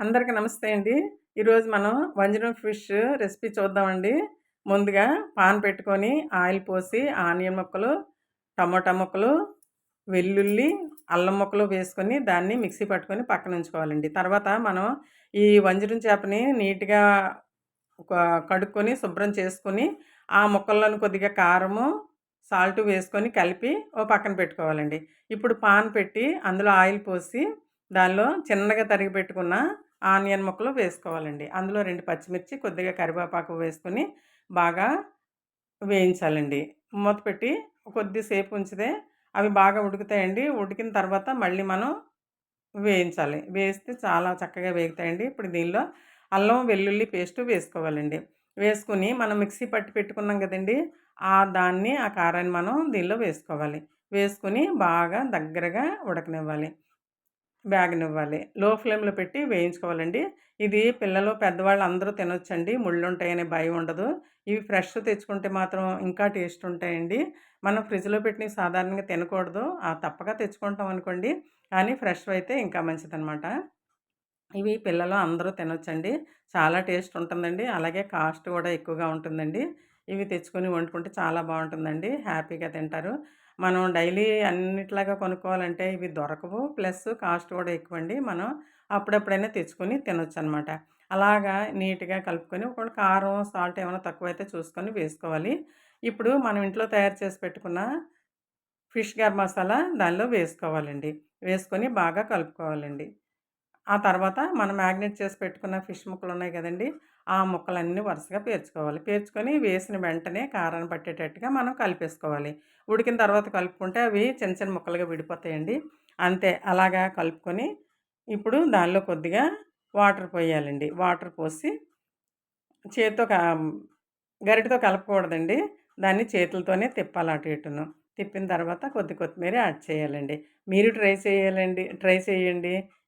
అందరికీ నమస్తే అండి. ఈరోజు మనం వంజరం ఫిష్ రెసిపీ చూద్దామండి. ముందుగా పాన్ పెట్టుకొని ఆయిల్ పోసి ఆనియన్ ముక్కలు టమోటా ముక్కలు వెల్లుల్లి అల్లం ముక్కలు వేసుకొని దాన్ని మిక్సీ పట్టుకొని పక్కన ఉంచుకోవాలండి. తర్వాత మనం ఈ వంజరం చేపని నీట్గా కడుక్కొని శుభ్రం చేసుకొని ఆ ముక్కల్లోని కొద్దిగా కారము సాల్ట్ వేసుకొని కలిపి ఓ పక్కన పెట్టుకోవాలండి. ఇప్పుడు పాన్ పెట్టి అందులో ఆయిల్ పోసి దానిలో చిన్నగా తరిగి పెట్టుకున్న ఆనియన్ ముక్కలు వేసుకోవాలండి. అందులో రెండు పచ్చిమిర్చి కొద్దిగా కరివేపాకు వేసుకొని బాగా వేయించాలండి. మూత పెట్టి కొద్దిసేపు ఉంచితే అవి బాగా ఉడుకుతాయండి. ఉడికిన తర్వాత మళ్ళీ మనం వేయించాలి. వేస్తే చాలా చక్కగా వేగుతాయండి. ఇప్పుడు దీనిలో అల్లం వెల్లుల్లి పేస్ట్ వేసుకోవాలండి. వేసుకుని మనం మిక్సీ పట్టి పెట్టుకున్నాం కదండి ఆ దాన్ని ఆ కారాన్ని మనం దీనిలో వేసుకోవాలి. వేసుకుని బాగా దగ్గరగా ఉడకనివ్వాలి. బ్యాగనివ్వాలి లో ఫ్లేమ్లో పెట్టి వేయించుకోవాలండి. ఇది పిల్లలు పెద్దవాళ్ళు అందరూ తినొచ్చండి. ముళ్ళు ఉంటాయనే భయం ఉండదు. ఇవి ఫ్రెష్ తెచ్చుకుంటే మాత్రం ఇంకా టేస్ట్ ఉంటాయండి. మనం ఫ్రిడ్జ్లో పెట్టిన సాధారణంగా తినకూడదు. ఆ తప్పగా తెచ్చుకుంటాం అనుకోండి. కానీ ఫ్రెష్ అయితే ఇంకా మంచిదనమాట. ఇవి పిల్లలు అందరూ తినొచ్చండి. చాలా టేస్ట్ ఉంటుందండి. అలాగే కాస్ట్ కూడా ఎక్కువగా ఉంటుందండి. ఇవి తెచ్చుకొని వండుకుంటే చాలా బాగుంటుందండి. హ్యాపీగా తింటారు. మనం డైలీ అన్నిట్లాగా కొనుక్కోవాలంటే ఇవి దొరకవు. ప్లస్ కాస్ట్ కూడా ఎక్కువ అండి మనం అప్పుడప్పుడైనా తెచ్చుకొని తినొచ్చు అనమాట అలాగా నీట్గా కలుపుకొని ఒకవేళ కారం సాల్ట్ ఏమైనా తక్కువైతే చూసుకొని వేసుకోవాలి. ఇప్పుడు మనం ఇంట్లో తయారు చేసి పెట్టుకున్న ఫిష్ గర్ మసాలా దానిలో వేసుకోవాలండి. వేసుకొని బాగా కలుపుకోవాలండి. ఆ తర్వాత మనం మ్యాగ్నెట్ చేసి పెట్టుకున్న ఫిష్ ముక్కలు ఉన్నాయి కదండి ఆ ముక్కలన్నీ వరుసగా పేర్చుకోవాలి. పేర్చుకొని వేసిన వెంటనే కారాన్ని పట్టేటట్టుగా మనం కలిపేసుకోవాలి. ఉడికిన తర్వాత కలుపుకుంటే అవి చిన్న చిన్న ముక్కలుగా విడిపోతాయండి. అంతే అలాగా కలుపుకొని ఇప్పుడు దానిలో కొద్దిగా వాటర్ పోయాలండి. వాటర్ పోసి చేతితో గరిటతో కలపకూడదండి. దాన్ని చేతులతోనే తిప్పాలి అటు ఇటును. తిప్పిన తర్వాత కొద్ది కొత్తిమీర యాడ్ చేయాలండి. మీరు ట్రై చేయాలండి ట్రై చేయండి.